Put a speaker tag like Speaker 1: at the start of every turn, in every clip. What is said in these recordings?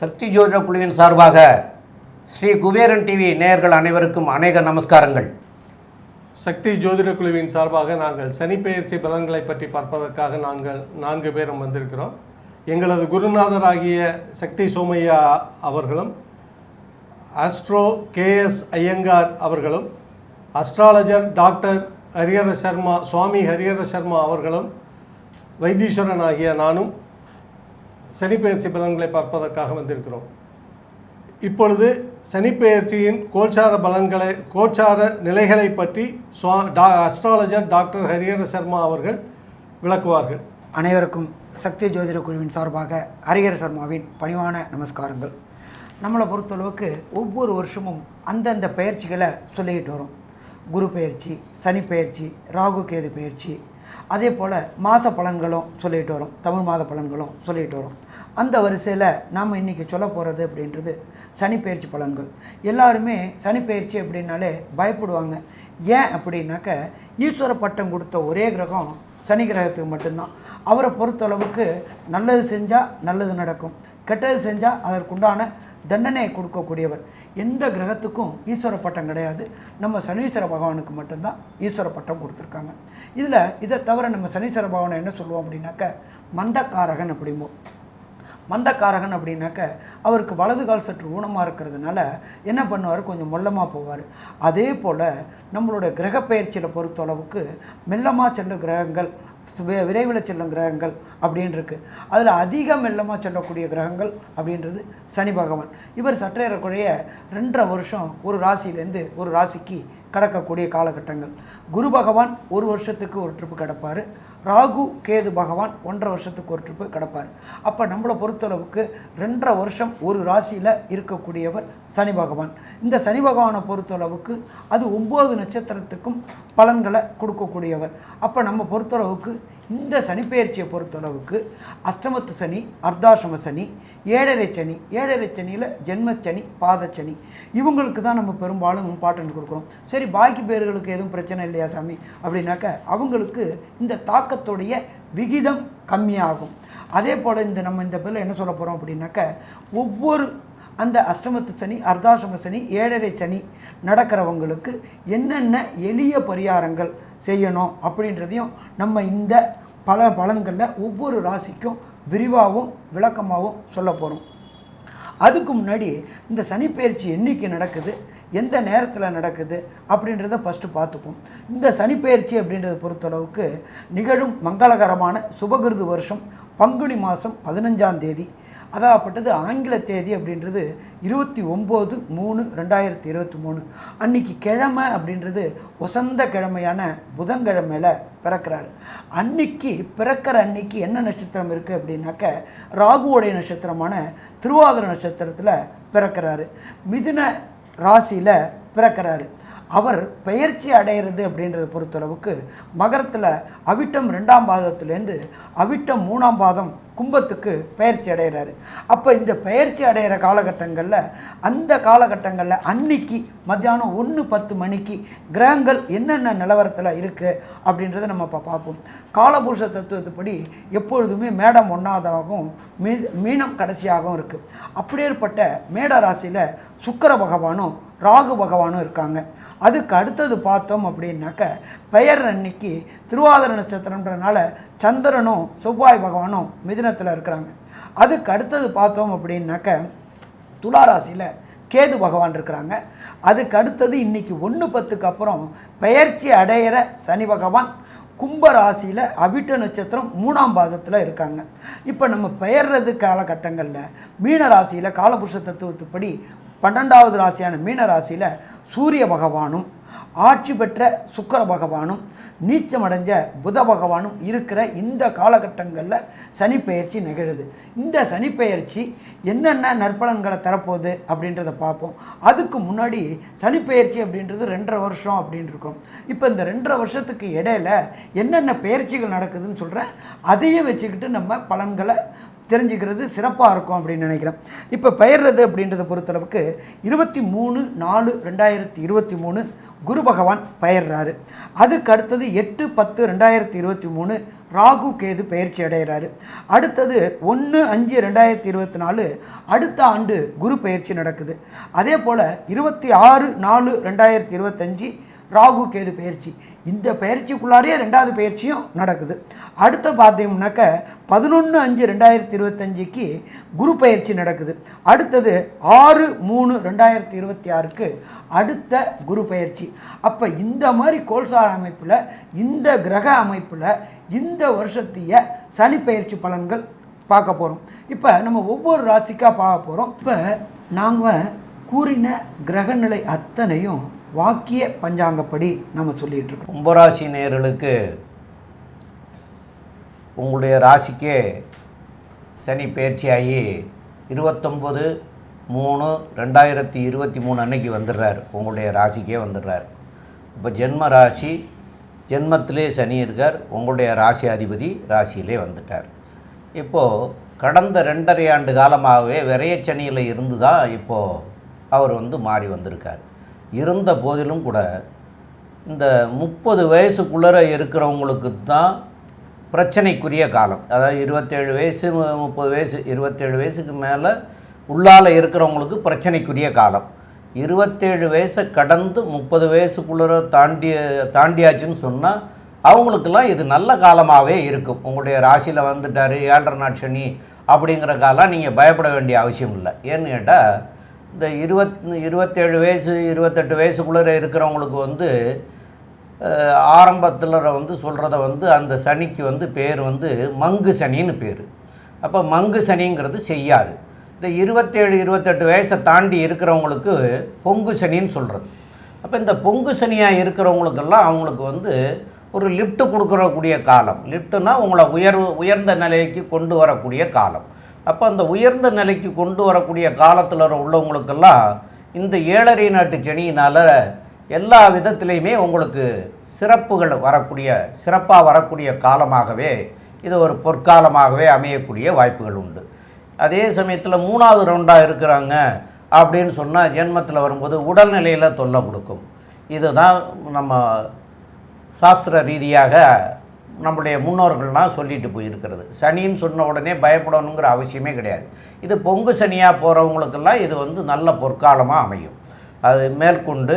Speaker 1: சக்தி ஜோதிட குழுவின் சார்பாக ஸ்ரீ குபேரன் டிவி நேயர்கள் அனைவருக்கும் அநேக நமஸ்காரங்கள்.
Speaker 2: சக்தி ஜோதிட குழுவின் சார்பாக நாங்கள் சனிப்பெயர்ச்சி பலன்களை பற்றி பார்ப்பதற்காக நாங்கள் நான்கு பேரும் வந்திருக்கிறோம். எங்களது குருநாதராகிய சக்தி சோமையா அவர்களும் ஆஸ்ட்ரோ கேஎஸ் ஐயங்கார் அவர்களும் அஸ்ட்ராலஜர் டாக்டர் ஹரிஹர சர்மா சுவாமி ஹரிஹர சர்மா அவர்களும் வைத்தீஸ்வரன் ஆகிய நானும் சனிப்பெயர்ச்சி பலன்களை பார்ப்பதற்காக வந்திருக்கிறோம். இப்பொழுது சனிப்பெயர்ச்சியின் கோச்சார பலன்களை கோச்சார நிலைகளை பற்றி சுவா டா அஸ்ட்ராலஜர் டாக்டர் ஹரிஹர சர்மா அவர்கள் விளக்குவார்கள்.
Speaker 3: அனைவருக்கும் சக்தி ஜோதிட குழுவின் சார்பாக ஹரிஹர சர்மாவின் பணிவான நமஸ்காரங்கள். நம்மளை பொறுத்தளவுக்கு ஒவ்வொரு வருஷமும் அந்தந்த பயிற்சிகளை சொல்லிக்கிட்டு வரும். குரு பயிற்சி சனி பயிற்சி ராகு கேது பயிற்சி அதே போல் மாத பலன்களும் சொல்லிட்டு வரோம். தமிழ் மாத பலன்களும் சொல்லிட்டு வரும். அந்த வரிசையில் நாம் இன்றைக்கி சொல்ல போகிறது அப்படின்றது சனி பயிற்சி பலன்கள். எல்லாருமே சனி பயிற்சி அப்படின்னாலே பயப்படுவாங்க. ஏன் அப்படின்னாக்க ஈஸ்வர பட்டம் கொடுத்த ஒரே கிரகம் சனி கிரகத்துக்கு மட்டும்தான். அவரை பொறுத்தளவுக்கு நல்லது செஞ்சால் நல்லது நடக்கும். கெட்டது செஞ்சால் அதற்குண்டான தண்டனையை கொடுக்கக்கூடியவர். எந்த கிரகத்துக்கும் ஈஸ்வர பட்டம் கிடையாது. நம்ம சனீஸ்வர பகவானுக்கு மட்டும்தான் ஈஸ்வர பட்டம் கொடுத்துருக்காங்க. இதில் இதை தவிர நம்ம சனீஸ்வர பகவானை என்ன சொல்லுவோம் அப்படின்னாக்க மந்தக்காரகன் அப்படிம்போம். மந்தக்காரகன் அப்படின்னாக்க அவருக்கு வலது கால் சற்று ஊனமாக இருக்கிறதுனால என்ன பண்ணுவார்? கொஞ்சம் மொல்லமாக போவார். அதே போல் நம்மளோட கிரக பயிற்சியில் பொறுத்தளவுக்கு மெல்லமாக செல்லும் கிரகங்கள் விரைவில் செல்லும் கிரகங்கள் அப்படின்னு இருக்கு அதில் அதிக மெல்லமாக செல்லக்கூடிய கிரகங்கள் அப்படின்றது சனி பகவான். இவர் சற்றேறக்குறைய ரெண்டரை வருஷம் ஒரு ராசியிலேருந்து ஒரு ராசிக்கு கடக்கக்கூடிய காலகட்டங்கள். குரு பகவான் ஒரு வருஷத்துக்கு ஒரு ட்ரிப்பு கிடப்பார். ராகு கேது பகவான் ஒன்றரை வருஷத்துக்கு ஒரு ட்ரிப்பு கிடப்பார். அப்போ நம்மளை பொறுத்தளவுக்கு ரெண்டரை வருஷம் ஒரு ராசியில் இருக்கக்கூடியவர் சனி பகவான். இந்த சனி பகவானை பொறுத்தளவுக்கு அது ஒம்பது நட்சத்திரத்துக்கும் பலன்களை கொடுக்கக்கூடியவர். அப்போ நம்ம பொறுத்தளவுக்கு இந்த சனிப்பெயர்ச்சியை பொறுத்தளவுக்கு அஷ்டமத்து சனி அர்த்தாசிரம சனி ஏழரை சனி ஏழரை சனியில் ஜென்மச்சனி பாதச்சனி. இவங்களுக்கு தான் நம்ம பெரும்பாலும் இம்பார்ட்டன்ஸ் கொடுக்குறோம் சரி பாக்கி பேர்களுக்கு எதுவும் பிரச்சனை இல்லையா சாமி? அப்படின்னாக்க அவங்களுக்கு இந்த தாக்கத்துடைய விகிதம் கம்மியாகும். அதே போல் இந்த நம்ம இந்த பேரில் என்ன சொல்ல போகிறோம் அப்படின்னாக்க ஒவ்வொரு அந்த அஷ்டமத்து சனி அர்த்தாசிரம சனி ஏழரை சனி நடக்கிறவங்களுக்கு என்னென்ன எளிய பரிகாரங்கள் செய்யணும் அப்படின்றதையும் நம்ம இந்த பல பலன்களில் ஒவ்வொரு ராசிக்கும் விரிவாகவும் விளக்கமாகவும் சொல்ல போகிறோம். அதுக்கு முன்னாடி இந்த சனிப்பெயர்ச்சி என்றைக்கு நடக்குது எந்த நேரத்தில் நடக்குது அப்படின்றத ஃபஸ்ட்டு பார்த்துப்போம். இந்த சனிப்பெயர்ச்சி அப்படின்றத பொறுத்தளவுக்கு நிகழும் மங்களகரமான சுபகிருது வருஷம் பங்குனி மாதம் பதினஞ்சாம் தேதி. அதாகப்பட்டது ஆங்கில தேதி அப்படின்றது இருபத்தி ஒம்பது மூணு ரெண்டாயிரத்தி இருபத்தி மூணு. அன்னைக்கு கிழமை அப்படின்றது வசந்த கிழமையான புதன்கிழமையில் பிறக்கிறாரு. அன்னைக்கு பிறக்கிற அன்னைக்கு என்ன நட்சத்திரம் இருக்குது அப்படின்னாக்க ராகுவோடைய நட்சத்திரமான திருவாதிர நட்சத்திரத்தில் பிறக்கிறாரு. மிதுன ராசியில் பிறக்கிறாரு. அவர் பெயர்ச்சி அடையிறது அப்படின்றத பொறுத்தளவுக்கு மகரத்தில் அவிட்டம் ரெண்டாம் பாதத்துலேருந்து அவிட்டம் மூணாம் பாதம் கும்பத்துக்கு பயிற்சி அடைகிறாரு அப்போ இந்த பயிற்சி அடைகிற காலகட்டங்களில் அந்த காலகட்டங்களில் அன்னைக்கு மத்தியானம் ஒன்று பத்து மணிக்கு கிரகங்கள் என்னென்ன நிலவரத்தில் இருக்குது அப்படின்றத நம்ம இப்போ பார்ப்போம். காலபுருஷ தத்துவத்துப்படி எப்பொழுதுமே மேடம் ஒன்றாவதாகவும் மீ மீனம் கடைசியாகவும் இருக்குது அப்படியேற்பட்ட மேட ராசியில் சுக்கர பகவானும் ராகு பகவானும் இருக்காங்க. அதுக்கு அடுத்தது பார்த்தோம் அப்படின்னாக்க பெயர் அன்னைக்கு திருவாதிர நட்சத்திரம்ன்றனால சந்திரனும் செவ்வாய் பகவானும் மிதுனத்தில் இருக்கிறாங்க. அதுக்கு அடுத்தது பார்த்தோம் அப்படின்னாக்க துலா ராசியில் கேது பகவான் இருக்கிறாங்க. அதுக்கு அடுத்தது இன்றைக்கி ஒன்று பத்துக்கு அப்புறம் பெயர்ச்சி அடையிற சனி பகவான் கும்ப ராசியில் அவிட்ட நட்சத்திரம் மூணாம் பாதத்தில் இருக்காங்க. இப்போ நம்ம பெயர்றது காலகட்டங்களில் மீன ராசியில் காலபுருஷ தத்துவத்துப்படி பன்னெண்டாவது ராசியான மீன ராசியில் சூரிய பகவானும் ஆட்சி பெற்ற சுக்கர பகவானும் நீச்சமடைஞ்ச புத பகவானும் இருக்கிற இந்த காலகட்டங்களில் சனிப்பெயர்ச்சி நிகழுது. இந்த சனிப்பெயர்ச்சி என்னென்ன நற்பலன்களை தரப்போகுது அப்படின்றத பார்ப்போம். அதுக்கு முன்னாடி சனிப்பெயர்ச்சி அப்படின்றது ரெண்டரை வருஷம் அப்படின்னு இருக்கோம். இப்போ இந்த ரெண்டரை வருஷத்துக்கு இடையில என்னென்ன பெயர்ச்சிகள் நடக்குதுன்னு சொல்கிறேன் அதையும் வச்சுக்கிட்டு நம்ம பலன்களை தெரிஞ்சுக்கிறது சிறப்பாக இருக்கும் அப்படின்னு நினைக்கிறேன். இப்போ பெயர்றது அப்படின்றத பொறுத்தளவுக்கு இருபத்தி மூணு நாலு ரெண்டாயிரத்தி இருபத்தி மூணு குரு பகவான் பெயர்றாரு. அதுக்கு அடுத்தது எட்டு பத்து ரெண்டாயிரத்தி இருபத்தி மூணு ராகு கேது பயிற்சி அடைகிறாரு. அடுத்தது ஒன்று அஞ்சு ரெண்டாயிரத்தி இருபத்தி நாலு அடுத்த ஆண்டு குரு பயிற்சி நடக்குது. அதே போல் இருபத்தி ஆறு நாலு ரெண்டாயிரத்தி இருபத்தஞ்சி ராகு கேது பயிற்சி. இந்த பயிற்சிக்குள்ளாரே ரெண்டாவது பயிற்சியும் நடக்குது. அடுத்து பார்த்தீங்கன்னாக்க பதினொன்று அஞ்சு ரெண்டாயிரத்தி இருபத்தஞ்சிக்கு குரு பயிற்சி நடக்குது. அடுத்தது ஆறு மூணு ரெண்டாயிரத்தி இருபத்தி ஆறுக்கு அடுத்த குரு பயிற்சி. அப்போ இந்த மாதிரி கோல்சார் அமைப்பில் இந்த கிரக அமைப்பில் இந்த வருஷத்திய சனி பயிற்சி பலன்கள் பார்க்க போகிறோம் இப்போ நம்ம ஒவ்வொரு ராசிக்காக பார்க்க போகிறோம் இப்போ நாங்கள் கூறின கிரகநிலை அத்தனையும் வாக்கிய பஞ்சாங்கப்படி நம்ம சொல்லிகிட்டு இருக்கோம்
Speaker 1: கும்பராசி நேர்களுக்கு உங்களுடைய ராசிக்கே சனி பயிற்சியாகி இருபத்தொம்பது மூணு ரெண்டாயிரத்தி இருபத்தி மூணு அன்னைக்கு வந்துடுறார். உங்களுடைய ராசிக்கே வந்துடுறார். இப்போ ஜென்ம ராசி ஜென்மத்திலே சனி இருக்கார். உங்களுடைய ராசி அதிபதி ராசியிலே வந்துட்டார். இப்போது கடந்த ரெண்டரை ஆண்டு காலமாகவே விரையச்சனியில் இருந்து தான் இப்போது அவர் வந்து மாறி வந்திருக்கார். இருந்த போதிலும் கூட இந்த முப்பது வயசுக்குள்ளர இருக்கிறவங்களுக்கு தான் பிரச்சனைக்குரிய காலம். அதாவது இருபத்தேழு வயசு முப்பது வயசு இருபத்தேழு வயசுக்கு மேலே உள்ளால் இருக்கிறவங்களுக்கு பிரச்சனைக்குரிய காலம். இருபத்தேழு வயசை கடந்து முப்பது வயசுக்குள்ளர தாண்டி தாண்டியாச்சுன்னு சொன்னால் அவங்களுக்கெல்லாம் இது நல்ல காலமாகவே இருக்கும். உங்களுடைய ராசியில் வந்துட்டார் ஏழரை நாட் சனி அப்படிங்கிற காலம் நீங்கள் பயப்பட வேண்டிய அவசியம் இல்லை. ஏன்னு கேட்டால் இந்த இருபத் இருபத்தேழு வயசு இருபத்தெட்டு வயசுக்குள்ளே இருக்கிறவங்களுக்கு வந்து ஆரம்பத்தில் வந்து சொல்கிறத வந்து அந்த சனிக்கு வந்து பேர் வந்து மங்கு சனின்னு பேர். அப்போ மங்கு சனிங்கிறது செய்யாது. இந்த இருபத்தேழு இருபத்தெட்டு வயசை தாண்டி இருக்கிறவங்களுக்கு பொங்கு சனின்னு சொல்கிறது அப்போ இந்த பொங்கு சனியாக இருக்கிறவங்களுக்கெல்லாம் அவங்களுக்கு வந்து ஒரு லிஃப்ட்டு கொடுக்கறக்கூடிய காலம். லிஃப்ட்டுனால் உங்களை உயர்வு உயர்ந்த நிலைக்கு கொண்டு வரக்கூடிய காலம். அப்போ அந்த உயர்ந்த நிலைக்கு கொண்டு வரக்கூடிய காலத்தில் உள்ளவங்களுக்கெல்லாம் இந்த ஏழரை நாட்டு செடியினால் எல்லா விதத்திலையுமே உங்களுக்கு சிறப்புகள் வரக்கூடிய சிறப்பாக வரக்கூடிய காலமாகவே இது ஒரு பொற்காலமாகவே அமையக்கூடிய வாய்ப்புகள் உண்டு. அதே சமயத்தில் மூணாவது ரவுண்டாக இருக்கிறாங்க அப்படின்னு சொன்னால் ஜென்மத்தில் வரும்போது உடல்நிலையில் தொல்லை கொடுக்கும். இதுதான் நம்ம சாஸ்திர ரீதியாக நம்முடைய முன்னோர்கள்லாம் சொல்லிட்டு போயிருக்கிறது. சனின்னு சொன்ன உடனே பயப்படணுங்கிற அவசியமே கிடையாது. இது பொங்கு சனியாக போகிறவங்களுக்கெல்லாம் இது வந்து நல்ல பொற்காலமாக அமையும். அது மேற்கொண்டு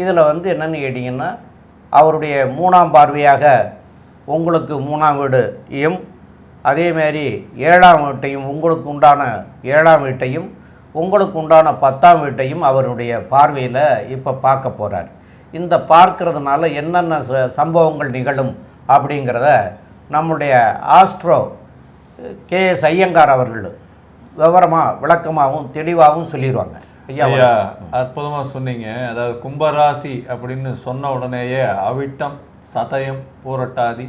Speaker 1: இதில் வந்து என்னென்னு கேட்டிங்கன்னா அவருடைய மூணாம் பார்வையாக உங்களுக்கு மூணாம் வீடையும் அதேமாரி ஏழாம் வீட்டையும் உங்களுக்கு உண்டான ஏழாம் வீட்டையும் உங்களுக்கு உண்டான பத்தாம் வீட்டையும் அவருடைய பார்வையில் இப்போ பார்க்க போகிறார் இந்த பார்க்கறதுனால என்னென்ன ச சம்பவங்கள் நிகழும் அப்படிங்கிறத நம்முடைய ஆஸ்ட்ரோ கே எஸ் ஐயங்கார் அவர்கள் விவரமாக விளக்கமாகவும் தெளிவாகவும் சொல்லிடுவாங்க ஐயா
Speaker 4: ஐயா அற்புதமா சொன்னீங்க. அதாவது கும்பராசி அப்படின்னு சொன்ன உடனேயே அவிட்டம் சதயம் பூரட்டாதி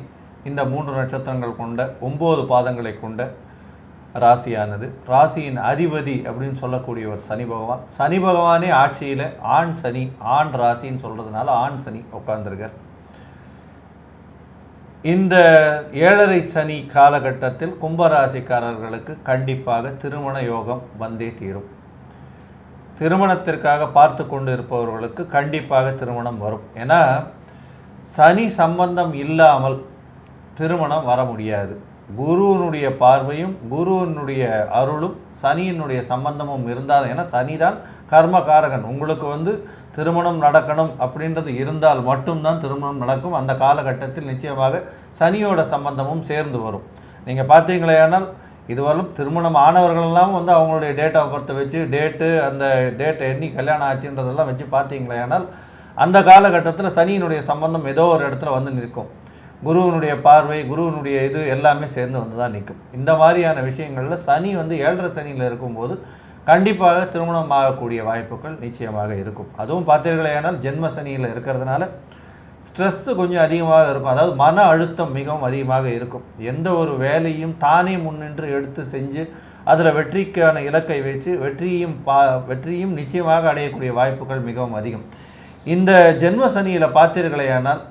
Speaker 4: இந்த மூன்று நட்சத்திரங்கள் கொண்ட ஒன்பது பாதங்களை கொண்ட ராசியானது. ராசியின் அதிபதி அப்படின்னு சொல்லக்கூடிய ஒரு சனி பகவான். சனி பகவானே ஆட்சியில் ஆண் சனி ஆண் ராசின்னு சொல்றதுனால ஆண் சனி உட்கார்ந்துருக்கார். இந்த ஏழரை சனி காலகட்டத்தில் கும்பராசிக்காரர்களுக்கு கண்டிப்பாக திருமண யோகம் வந்தே தீரும். திருமணத்திற்காக பார்த்து கொண்டு இருப்பவர்களுக்கு கண்டிப்பாக திருமணம் வரும். ஏன்னா சனி சம்பந்தம் இல்லாமல் திருமணம் வர முடியாது. குருவனுடைய பார்வையும் குருவினுடைய அருளும் சனியினுடைய சம்பந்தமும் இருந்தால் ஏன்னா சனி தான் கர்மகாரகன் உங்களுக்கு வந்து திருமணம் நடக்கணும் அப்படின்றது இருந்தால் மட்டும்தான் திருமணம் நடக்கும். அந்த காலகட்டத்தில் நிச்சயமாக சனியோட சம்பந்தமும் சேர்ந்து வரும். நீங்கள் பார்த்தீங்களேயானால் இதுவரையும் திருமணம் ஆனவர்களெல்லாம் வந்து அவங்களுடைய டேட் ஆஃப் பர்த்தை வச்சு டேட்டு அந்த டேட் எண்ணி கல்யாணம் ஆச்சுன்றதெல்லாம் வச்சு பார்த்தீங்களேயானால் அந்த காலகட்டத்தில் சனியினுடைய சம்பந்தம் ஏதோ ஒரு இடத்துல வந்து நிற்கும். குருவினுடைய பார்வை குருவினுடைய இது எல்லாமே சேர்ந்து வந்து தான் நிற்கும். இந்த மாதிரியான விஷயங்களில் சனி வந்து ஏழரை சனியில் இருக்கும்போது கண்டிப்பாக திருமணம் ஆகக்கூடிய வாய்ப்புகள் நிச்சயமாக இருக்கும். அதுவும் பார்த்தீர்களேயானால் ஜென்ம சனியில் இருக்கிறதுனால ஸ்ட்ரெஸ்ஸு கொஞ்சம் அதிகமாக இருக்கும். அதாவது மன அழுத்தம் மிகவும் அதிகமாக இருக்கும். எந்த ஒரு வேலையும் தானே முன்னின்று எடுத்து செஞ்சு அதில் வெற்றிக்கான இலக்கை வச்சு வெற்றியும் பா வெற்றியும் நிச்சயமாக அடையக்கூடிய வாய்ப்புகள் மிகவும் அதிகம். இந்த ஜென்ம சனியில் பார்த்தீர்களேயானால்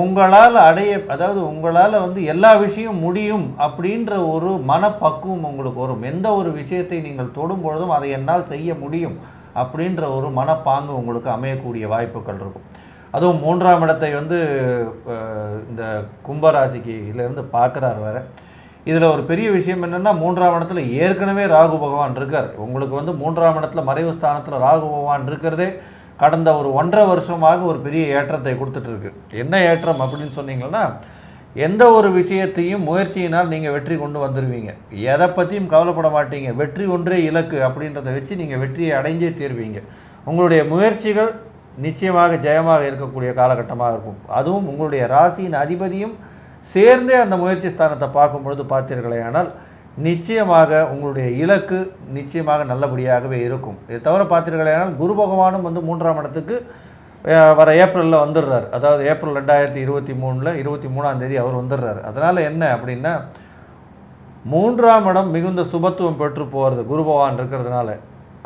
Speaker 4: உங்களால் அடைய அதாவது உங்களால் வந்து எல்லா விஷயம் முடியும் அப்படின்ற ஒரு மனப்பக்குவம் உங்களுக்கு வரும். எந்த ஒரு விஷயத்தை நீங்கள் தொடும் பொழுதும் அதை என்னால் செய்ய முடியும் அப்படின்ற ஒரு மனப்பாங்கு உங்களுக்கு அமையக்கூடிய வாய்ப்புகள் இருக்கும். அதுவும் மூன்றாம் இடத்தை வந்து இந்த கும்பராசிக்கு இதிலேருந்து பார்க்குறாரு வேறு. இதில் ஒரு பெரிய விஷயம் என்னென்னா மூன்றாம் இடத்துல ஏற்கனவே ராகு பகவான் இருக்கார். உங்களுக்கு வந்து மூன்றாம் இடத்துல மறைவு ஸ்தானத்தில் ராகு பகவான் இருக்கிறதே கடந்த ஒரு ஒன்றரை வருஷமாக ஒரு பெரிய ஏற்றத்தை கொடுத்துட்ருக்கு என்ன ஏற்றம் அப்படின்னு சொன்னீங்கன்னா எந்த ஒரு விஷயத்தையும் முயற்சியினால் நீங்கள் வெற்றி கொண்டு வந்துடுவீங்க எதை பற்றியும் கவலைப்பட மாட்டீங்க. வெற்றி ஒன்றே இலக்கு அப்படின்றத வச்சு நீங்கள் வெற்றியை அடைஞ்சே தீர்வீங்க. உங்களுடைய முயற்சிகள் நிச்சயமாக ஜெயமாக இருக்கக்கூடிய காலகட்டமாக இருக்கும். அதுவும் உங்களுடைய ராசியின் அதிபதியும் சேர்ந்தே அந்த முயற்சி ஸ்தானத்தை பார்க்கும் பொழுது பார்த்தீர்களே ஆனால் நிச்சயமாக உங்களுடைய இலக்கு நிச்சயமாக நல்லபடியாகவே இருக்கும். இதை தவிர பார்த்தீர்களே ஆனால் குரு பகவானும் வந்து மூன்றாம் இடத்துக்கு வர ஏப்ரலில் வந்துடுறார். அதாவது ஏப்ரல் ரெண்டாயிரத்தி இருபத்தி மூணில் இருபத்தி மூணாம் தேதி அவர் வந்துடுறாரு. அதனால் என்ன அப்படின்னா மூன்றாம் இடம் மிகுந்த சுபத்துவம் பெற்று போகிறது குரு பகவான் இருக்கிறதுனால.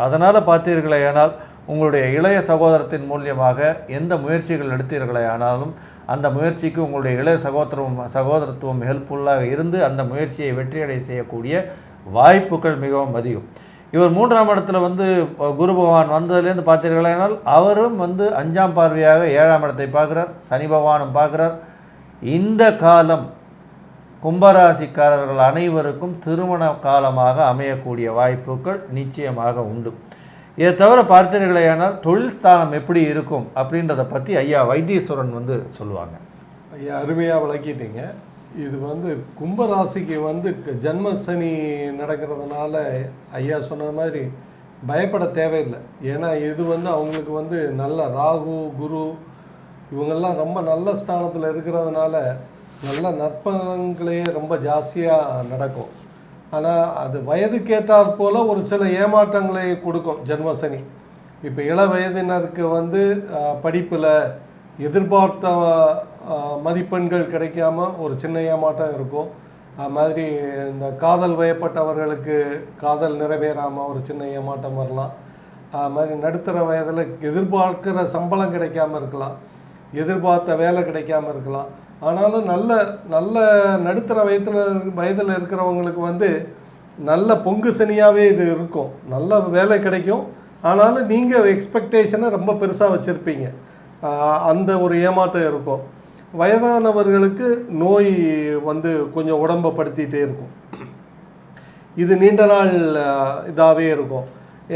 Speaker 4: அதனால் பார்த்தீர்களே ஆனால் உங்களுடைய இளைய சகோதரத்தின் மூலியமாக எந்த முயற்சிகள் எடுத்தீர்களே ஆனாலும் அந்த முயற்சிக்கு உங்களுடைய இளைய சகோதரம் சகோதரத்துவம் ஹெல்ப்ஃபுல்லாக இருந்து அந்த முயற்சியை வெற்றியடை செய்யக்கூடிய வாய்ப்புகள் மிகவும் அதிகம். இவர் மூன்றாம் இடத்துல வந்து குரு பகவான் வந்ததுலேருந்து பார்த்தீர்களானால் அவரும் வந்து அஞ்சாம் பார்வையாக ஏழாம் இடத்தை பார்க்குறார் சனி பகவானும் பார்க்குறார். இந்த காலம் கும்பராசிக்காரர்கள் அனைவருக்கும் திருமண காலமாக அமையக்கூடிய வாய்ப்புகள் நிச்சயமாக உண்டு. இதை தவிர பார்த்தீர்களேயானால் தொழில் ஸ்தானம் எப்படி இருக்கும் அப்படின்றத பற்றி ஐயா வைத்தீஸ்வரன் வந்து சொல்லுவாங்க.
Speaker 2: ஐயா அருமையாக விளக்கிட்டீங்க. இது வந்து கும்பராசிக்கு வந்து க- நடக்கிறதுனால ஐயா சொன்ன மாதிரி பயப்பட தேவையில்லை. ஏன்னா இது வந்து அவங்களுக்கு வந்து நல்ல ராகு குரு இவங்கெல்லாம் ரொம்ப நல்ல ஸ்தானத்தில் இருக்கிறதுனால நல்ல நற்பலன்களே ரொம்ப ஜாஸ்தியாக நடக்கும். ஆனால் அது வயதுக்கேற்றாற் போல் ஒரு சில ஏமாற்றங்களை கொடுக்கும் ஜென்மசனி இப்போ இள வயதினருக்கு வந்து படிப்பில் எதிர்பார்த்த மதிப்பெண்கள் கிடைக்காம ஒரு சின்ன ஏமாற்றம் இருக்கும். அது மாதிரி இந்த காதல் வயப்பட்டவர்களுக்கு காதல் நிறைவேறாமல் ஒரு சின்ன ஏமாற்றம் வரலாம். அது மாதிரி நடுத்தர வயதில் எதிர்பார்க்கிற சம்பளம் கிடைக்காம இருக்கலாம். எதிர்பார்த்த வேலை கிடைக்காம இருக்கலாம். ஆனாலும் நல்ல நல்ல நடுத்தர வயதில் வயதில் இருக்கிறவங்களுக்கு வந்து நல்ல பொங்கு சனியாகவே இது இருக்கும். நல்ல வேலை கிடைக்கும். ஆனாலும் நீங்கள் எக்ஸ்பெக்டேஷனை ரொம்ப பெருசாக வச்சுருப்பீங்க. அந்த ஒரு ஏமாற்றம் இருக்கும். வயதானவர்களுக்கு நோய் வந்து கொஞ்சம் உடம்பை படுத்திகிட்டே இருக்கும். இது நீண்ட நாள் இதாகவே இருக்கும்.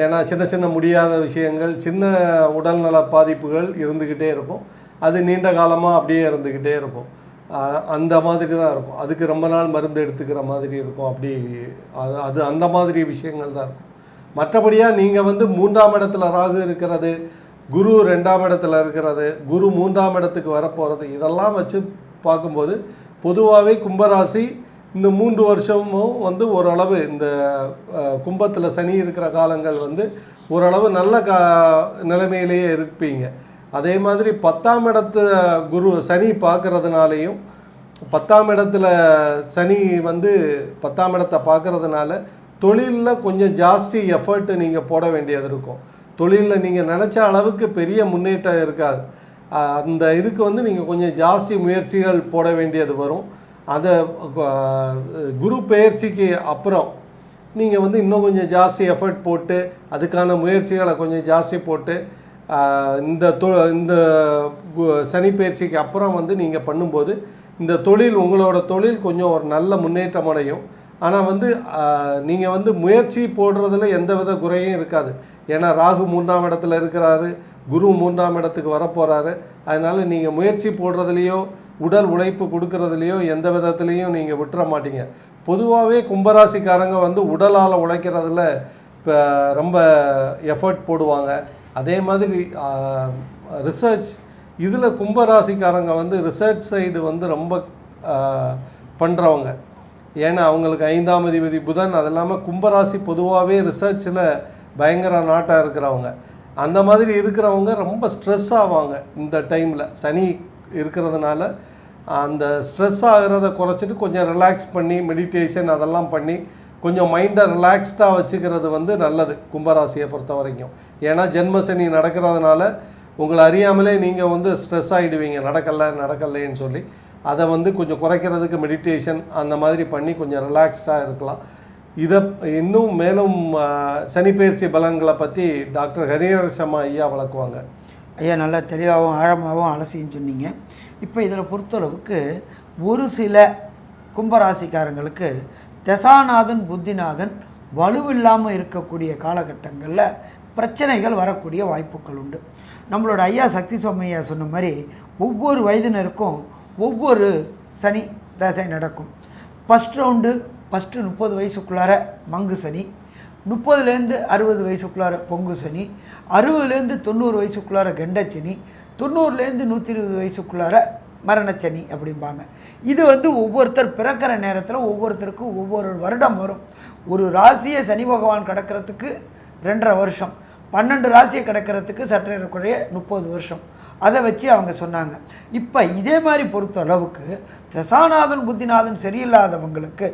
Speaker 2: ஏன்னா சின்ன சின்ன முடியாத விஷயங்கள் சின்ன உடல்நல பாதிப்புகள் இருந்துக்கிட்டே இருக்கும். அது நீண்ட காலமாக அப்படியே இருந்துக்கிட்டே இருக்கும். அந்த மாதிரி தான் இருக்கும். அதுக்கு ரொம்ப நாள் மருந்து எடுத்துக்கிற மாதிரி இருக்கும். அப்படி அது அது அந்த மாதிரி விஷயங்கள் தான் இருக்கும். மற்றபடியாக நீங்கள் வந்து மூன்றாம் இடத்துல ராகு இருக்கிறது குரு ரெண்டாம் இடத்துல இருக்கிறது குரு மூன்றாம் இடத்துக்கு வரப்போகிறது இதெல்லாம் வச்சு பார்க்கும்போது பொதுவாகவே கும்பராசி இந்த மூன்று வருஷமும் வந்து ஓரளவு இந்த கும்பத்தில் சனி இருக்கிற காலங்கள் வந்து ஓரளவு நல்ல கா நிலைமையிலேயே இருப்பீங்க. அதே மாதிரி பத்தாம் இடத்து குரு சனி பார்க்கறதுனாலையும் பத்தாம் இடத்துல சனி வந்து பத்தாம் இடத்தை பார்க்கறதுனால தொழிலில் கொஞ்சம் ஜாஸ்தி எஃபர்ட்டு நீங்கள் போட வேண்டியது இருக்கும். தொழிலில் நீங்கள் நினச்ச அளவுக்கு பெரிய முன்னேற்றம் இருக்காது. அந்த இதுக்கு வந்து நீங்கள் கொஞ்சம் ஜாஸ்தி முயற்சிகள் போட வேண்டியது வரும். அதை குரு பெயர்ச்சிக்கு அப்புறம் நீங்கள் வந்து இன்னும் கொஞ்சம் ஜாஸ்தி எஃபர்ட் போட்டு அதுக்கான முயற்சிகளை கொஞ்சம் ஜாஸ்தி போட்டு இந்த தொ இந்த கு- சனி பயிற்சிக்கு அப்புறம் வந்து நீங்கள் பண்ணும்போது இந்த தொழில் உங்களோட தொழில் கொஞ்சம் ஒரு நல்ல முன்னேற்றம் அடையும். ஆனால் வந்து நீங்கள் வந்து முயற்சி போடுறதுல எந்த வித குறையும் இருக்காது. ஏன்னா ராகு மூன்றாம் இடத்துல இருக்கிறாரு குரு மூன்றாம் இடத்துக்கு வரப்போகிறாரு அதனால் நீங்கள் முயற்சி போடுறதுலையோ உடல் உழைப்பு கொடுக்கறதுலையோ எந்த விதத்துலேயும் நீங்கள் விட்டுற மாட்டீங்க. பொதுவாகவே கும்பராசிக்காரங்க வந்து உடலால் உழைக்கிறதுல இப்போ ரொம்ப எஃபர்ட் போடுவாங்க. அதே மாதிரி ரிசர்ச் இதில் கும்பராசிக்காரங்க வந்து ரிசர்ச் சைடு வந்து ரொம்ப பண்ணுறவங்க ஏன்னா அவங்களுக்கு ஐந்தாம் அதிபதி புதன் அது இல்லாமல் கும்பராசி பொதுவாகவே ரிசர்ச்சில் பயங்கர நாட்டாக இருக்கிறவங்க. அந்த மாதிரி இருக்கிறவங்க ரொம்ப ஸ்ட்ரெஸ் ஆவாங்க இந்த டைமில் சனி இருக்கிறதுனால அந்த ஸ்ட்ரெஸ் ஆகிறத குறைச்சிட்டு கொஞ்சம் ரிலாக்ஸ் பண்ணி மெடிடேஷன் அதெல்லாம் பண்ணி கொஞ்சம் மைண்டை ரிலாக்ஸ்டாக வச்சுக்கிறது வந்து நல்லது கும்பராசியை பொறுத்த வரைக்கும் ஏன்னா ஜென்ம சனி நடக்கிறதுனால உங்களை அறியாமலே நீங்கள் வந்து ஸ்ட்ரெஸ் ஆகிடுவீங்க நடக்கலை நடக்கலைன்னு சொல்லி. அதை வந்து கொஞ்சம் குறைக்கிறதுக்கு மெடிடேஷன் அந்த மாதிரி பண்ணி கொஞ்சம் ரிலாக்ஸ்டாக இருக்கலாம். இதை இன்னும் மேலும் சனிப்பெயர்ச்சி பலன்களை பற்றி டாக்டர் ஹரிஹரசம்மா ஐயா வளர்க்குவாங்க
Speaker 3: ஐயா நல்லா தெளிவாகவும் ஆழமாகவும் அலசியும் சொன்னீங்க. இப்போ இதில் பொறுத்தளவுக்கு ஒரு சில கும்பராசிக்காரங்களுக்கு தசாநாதன் புத்திநாதன் வலுவில்லாமல் இருக்கக்கூடிய காலகட்டங்களில் பிரச்சனைகள் வரக்கூடிய வாய்ப்புகள் உண்டு. நம்மளோட ஐயா சக்தி சோமையா சொன்ன மாதிரி ஒவ்வொரு வயதினருக்கும் ஒவ்வொரு சனி தசை நடக்கும். ஃபஸ்ட் ரவுண்டு ஃபஸ்ட்டு முப்பது வயசுக்குள்ளார மங்கு சனி முப்பதுலேருந்து அறுபது வயசுக்குள்ளார பொங்கு சனி அறுபதுலேருந்து தொண்ணூறு வயசுக்குள்ளார கெண்டச்சனி தொண்ணூறுலேருந்து நூற்றி இருபது வயசுக்குள்ளார மரணச்சனி அப்படிம்பாங்க. இது வந்து ஒவ்வொருத்தர் பிறக்கிற நேரத்தில் ஒவ்வொருத்தருக்கும் ஒவ்வொரு வருடம் வரும். ஒரு ராசியை சனி பகவான் கிடக்கிறதுக்கு ரெண்டரை வருஷம். பன்னெண்டு ராசியை கிடக்கிறதுக்கு சற்றேறக்குறைய முப்பது வருஷம். அதை வச்சு அவங்க சொன்னாங்க. இப்போ இதே மாதிரி பொறுத்த அளவுக்கு தசாநாதன் புத்திநாதன் சரியில்லாதவங்களுக்கு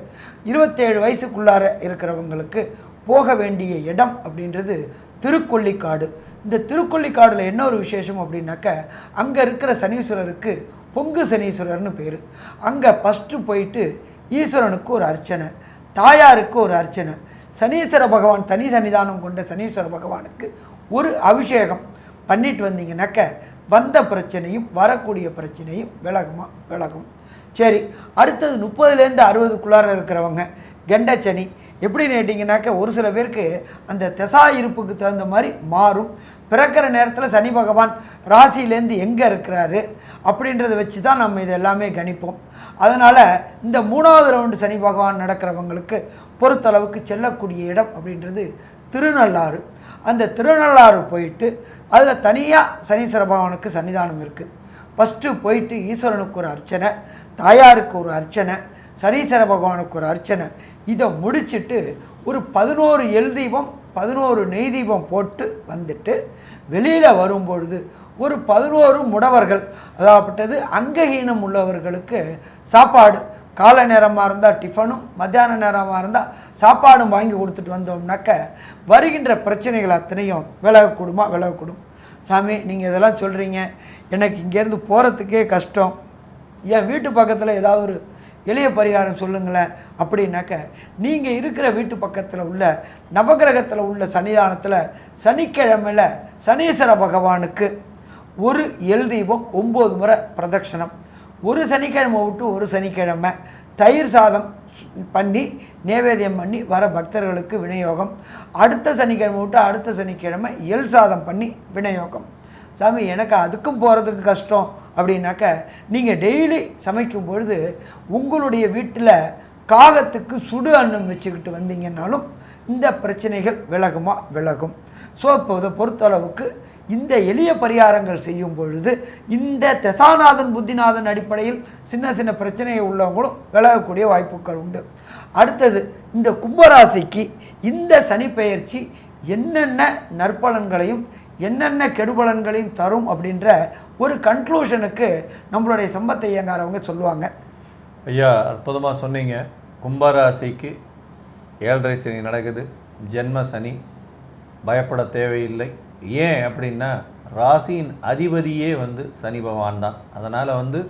Speaker 3: இருபத்தேழு வயசுக்குள்ளார இருக்கிறவங்களுக்கு போக வேண்டிய இடம் அப்படின்றது திருக்கொல்லிக்காடு. இந்த திருக்கொல்லிக்காடில் என்ன ஒரு விசேஷம் அப்படின்னாக்க அங்கே இருக்கிற சனீஸ்வரருக்கு பொங்கு சனீஸ்வரர்னு பேர். அங்கே ஃபஸ்ட்டு போயிட்டு ஈஸ்வரனுக்கு ஒரு அர்ச்சனை தாயாருக்கு ஒரு அர்ச்சனை. சனீஸ்வர பகவான் தனி சன்னிதானம் கொண்ட சனீஸ்வர பகவானுக்கு ஒரு அபிஷேகம் பண்ணிட்டு வந்தீங்கன்னாக்க வந்த பிரச்சனையும் வரக்கூடிய பிரச்சனையும் விலகுமா? விலகும். சரி அடுத்தது முப்பதுலேருந்து அறுபதுக்குள்ளார இருக்கிறவங்க கெண்டச்சனி. எப்படின்னு கேட்டிங்கனாக்க ஒரு சில பேருக்கு அந்த திசா இருப்புக்கு தகுந்த மாதிரி மாறும். பிறக்கிற நேரத்தில் சனி பகவான் ராசியிலேருந்து எங்கே இருக்கிறாரு அப்படின்றத வச்சு தான் நம்ம இது எல்லாமே கணிப்போம். அதனால் இந்த மூணாவது ரவுண்டு சனி பகவான் நடக்கிறவங்களுக்கு பொறுத்தளவுக்கு செல்லக்கூடிய இடம் அப்படின்றது திருநள்ளாறு. அந்த திருநள்ளாறு போயிட்டு அதில் தனியாக சனீஸ்வர பகவானுக்கு சன்னிதானம் இருக்குது ஃபஸ்ட்டு போயிட்டு ஈஸ்வரனுக்கு ஒரு அர்ச்சனை தாயாருக்கு ஒரு அர்ச்சனை சனீஸ்வர பகவானுக்கு ஒரு அர்ச்சனை. இதை முடிச்சுட்டு ஒரு பதினோரு எல் தீபம் பதினோரு நெய் தீபம் போட்டு வந்துட்டு வெளியில் வரும்பொழுது ஒரு பதினோரு முடவர்கள் அதாகப்பட்டது அங்கஹீனம் உள்ளவர்களுக்கு சாப்பாடு. காலை நேரமாக இருந்தால் டிஃபனும் மத்தியான நேரமாக இருந்தால் சாப்பாடும் வாங்கி கொடுத்துட்டு வந்தோம்னாக்க வருகின்ற பிரச்சனைகள் அத்தனையும் விலகக்கூடுமா விலகக்கூடும் சாமி நீங்கள் இதெல்லாம் சொல்கிறீங்க எனக்கு இங்கேருந்து போகிறதுக்கே கஷ்டம். என் வீட்டு பக்கத்தில் ஏதாவது ஒரு எளிய பரிகாரம் சொல்லுங்களேன். அப்படின்னாக்க நீங்கள் இருக்கிற வீட்டு பக்கத்தில் உள்ள நவகிரகத்தில் உள்ள சன்னிதானத்தில் சனிக்கிழமையில் சனீஸ்வர பகவானுக்கு ஒரு எல் தீபம் ஒம்பது முறை பிரதட்சணம். ஒரு சனிக்கிழமை விட்டு ஒரு சனிக்கிழமை தயிர் சாதம் பண்ணி நேவேதியம் பண்ணி வர பக்தர்களுக்கு விநியோகம். அடுத்த சனிக்கிழமை விட்டு அடுத்த சனிக்கிழமை எல் சாதம் பண்ணி விநியோகம். சாமி எனக்கு அதுக்கும் போகிறதுக்கு கஷ்டம். அப்படின்னாக்க நீங்கள் டெய்லி சமைக்கும் பொழுது உங்களுடைய வீட்டில் காகத்துக்கு சுடு அன்னம் வச்சுக்கிட்டு வந்தீங்கன்னாலும் இந்த பிரச்சனைகள் விலகுமா? விலகும். ஸோ இப்போ இதை பொறுத்தளவுக்கு இந்த எளிய பரிகாரங்கள் செய்யும் பொழுது இந்த தசாநாதன் புத்திநாதன் அடிப்படையில் சின்ன சின்ன பிரச்சனையை உள்ளவங்களும் விலகக்கூடிய வாய்ப்புகள் உண்டு. அடுத்தது இந்த கும்பராசிக்கு இந்த சனி பெயர்ச்சி என்னென்ன நற்பலன்களையும் என்னென்ன கெடுபலன்களையும் தரும் அப்படின்ற ஒரு கன்க்ளூஷனுக்கு நம்மளுடைய சம்பத்தை இயங்காரவங்க சொல்லுவாங்க.
Speaker 4: ஐயா அற்புதமாக சொன்னீங்க. கும்பராசிக்கு ஏழரை சனி நடக்குது. ஜென்ம சனி பயப்பட தேவையில்லை. ஏன் அப்படின்னா ராசியின் அதிபதியே வந்து சனி பகவான் தான். அதனால் வந்து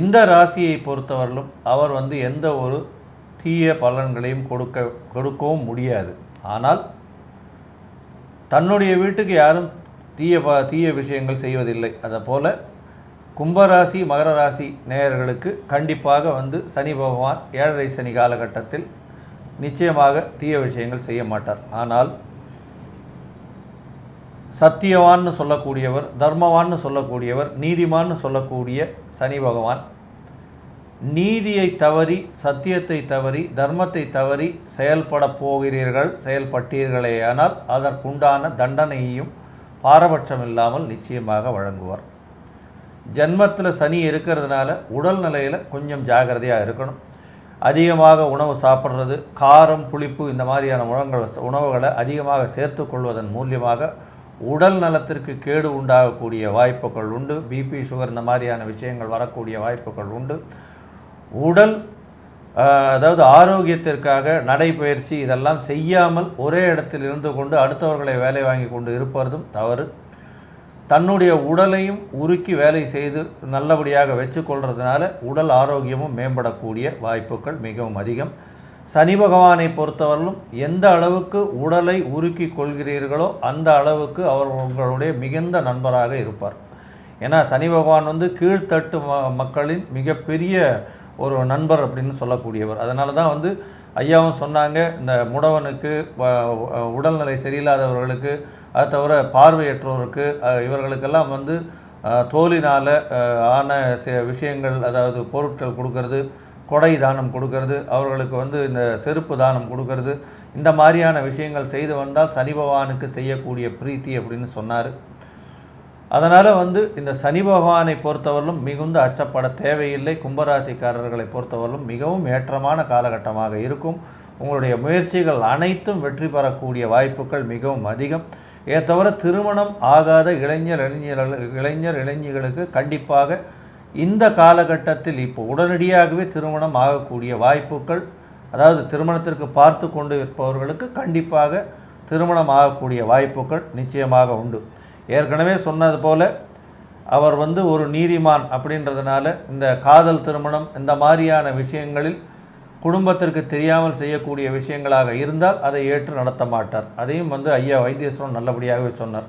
Speaker 4: இந்த ராசியை பொறுத்தவரையிலும் அவர் வந்து எந்த ஒரு தீய பலன்களையும் கொடுக்க கொடுக்கவும் முடியாது. ஆனால் தன்னுடைய வீட்டுக்கு யாரும் தீய தீய விஷயங்கள் செய்வதில்லை. அதை போல் கும்பராசி மகர ராசி நேயர்களுக்கு கண்டிப்பாக வந்து சனி பகவான் ஏழரை சனி காலகட்டத்தில் நிச்சயமாக தீய விஷயங்கள் செய்ய மாட்டார். ஆனால் சத்தியவான்னு சொல்லக்கூடியவர் தர்மவான்னு சொல்லக்கூடியவர் நீதிமான்னு சொல்லக்கூடிய சனி பகவான் நீதியை தவறி சத்தியத்தை தவறி தர்மத்தை தவறி செயல்பட போகிறீர்கள் செயல்பட்டீர்களேயானால் அதற்குண்டான தண்டனையையும் பாரபட்சம் இல்லாமல் நிச்சயமாக வழங்குவார். ஜென்மத்தில் சனி இருக்கிறதுனால உடல் நிலையில் கொஞ்சம் ஜாகிரதையாக இருக்கணும். அதிகமாக உணவு சாப்பிட்றது காரம் புளிப்பு இந்த மாதிரியான உணவுகளை உணவுகளை அதிகமாக சேர்த்து கொள்வதன் மூலியமாக உடல் நலத்திற்கு கேடு உண்டாகக்கூடிய வாய்ப்புகள் உண்டு. பிபி சுகர் இந்த மாதிரியான விஷயங்கள் வரக்கூடிய வாய்ப்புகள் உண்டு. உடல் அதாவது ஆரோக்கியத்திற்காக நடைபயிற்சி இதெல்லாம் செய்யாமல் ஒரே இடத்தில் இருந்து கொண்டு அடுத்தவர்களை வேலை வாங்கி கொண்டு இருப்பதும் தவறு. தன்னுடைய உடலையும் உருக்கி வேலை செய்து நல்லபடியாக வச்சுக்கொள்கிறதுனால உடல் ஆரோக்கியமும் மேம்படக்கூடிய வாய்ப்புகள் மிகவும் அதிகம். சனி பகவானை பொறுத்தவரையிலும் எந்த அளவுக்கு உடலை உருக்கி கொள்கிறீர்களோ அந்த அளவுக்கு அவர் உங்களுடைய மிகுந்த நண்பராக இருப்பார். ஏன்னா சனி பகவான் வந்து கீழ்த்தட்டு ம மக்களின் மிகப்பெரிய ஒரு நண்பர் அப்படின்னு சொல்லக்கூடியவர். அதனால தான் வந்து ஐயாவும் சொன்னாங்க இந்த முடவனுக்கு உடல்நிலை சரியில்லாதவர்களுக்கு அது தவிர பார்வையற்றோருக்கு இவர்களுக்கெல்லாம் வந்து தோலினால் ஆன சில விஷயங்கள் அதாவது பொருட்கள் கொடுக்கறது கொடை தானம் கொடுக்கறது அவர்களுக்கு வந்து இந்த செருப்பு தானம் கொடுக்கறது இந்த மாதிரியான விஷயங்கள் செய்து வந்தால் சனி பகவானுக்கு செய்யக்கூடிய பிரீத்தி அப்படின்னு சொன்னார். அதனால் வந்து இந்த சனி பகவானை பொறுத்தவரையிலும் மிகுந்த அச்சப்பட தேவையில்லை. கும்பராசிக்காரர்களை பொறுத்தவரையிலும் மிகவும் ஏற்றமான காலகட்டமாக இருக்கும். உங்களுடைய முயற்சிகள் அனைத்தும் வெற்றி பெறக்கூடிய வாய்ப்புகள் மிகவும் அதிகம். இதை தவிர திருமணம் ஆகாத இளைஞர் இளைஞர்கள் இளைஞர் இளைஞர்களுக்கு கண்டிப்பாக இந்த காலகட்டத்தில் இப்போ உடனடியாகவே திருமணம் ஆகக்கூடிய வாய்ப்புகள் அதாவது திருமணத்திற்கு பார்த்து கொண்டு இருப்பவர்களுக்கு கண்டிப்பாக திருமணம் ஆகக்கூடிய வாய்ப்புகள் நிச்சயமாக உண்டு. ஏற்கனவே சொன்னது போல அவர் வந்து ஒரு நீதிமான் அப்படின்றதுனால இந்த காதல் திருமணம் இந்த மாதிரியான விஷயங்களில் குடும்பத்திற்கு தெரியாமல் செய்யக்கூடிய விஷயங்களாக இருந்தால் அதை ஏற்று நடத்த மாட்டார். அதையும் வந்து ஐயா வைத்தீஸ்வரன் நல்லபடியாகவே சொன்னார்.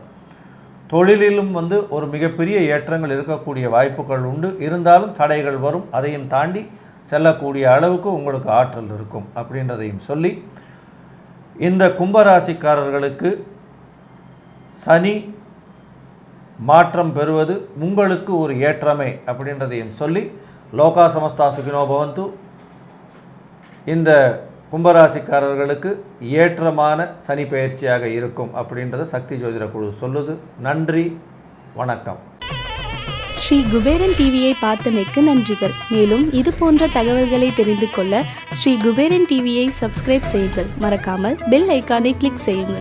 Speaker 4: தொழிலிலும் வந்து ஒரு மிகப்பெரிய ஏற்றங்கள் இருக்கக்கூடிய வாய்ப்புகள் உண்டு. இருந்தாலும் தடைகள் வரும். அதையும் தாண்டி செல்லக்கூடிய அளவுக்கு உங்களுக்கு ஆற்றல் இருக்கும் அப்படின்றதையும் சொல்லி இந்த கும்பராசிக்காரர்களுக்கு சனி மாற்றம் பெறுவது உங்களுக்கு ஒரு ஏற்றமே அப்படின்றதையும் சொல்லி லோகா சமஸ்தா சுகினோ பவந்து இந்த கும்பராசிக்காரர்களுக்கு ஏற்றமான சனி பயிற்சியாக இருக்கும் அப்படின்றத சக்தி ஜோதிட குழு சொல்லுது. நன்றி வணக்கம்.
Speaker 5: ஸ்ரீ குபேரன் டிவியை பார்த்தமைக்கு நன்றிகள். மேலும் இது போன்ற தகவல்களை தெரிந்து கொள்ள ஸ்ரீ குபேரன் டிவியை சப்ஸ்கிரைப் செய்யுங்கள். மறக்காமல் பெல் ஐக்கானை கிளிக் செய்யுங்கள்.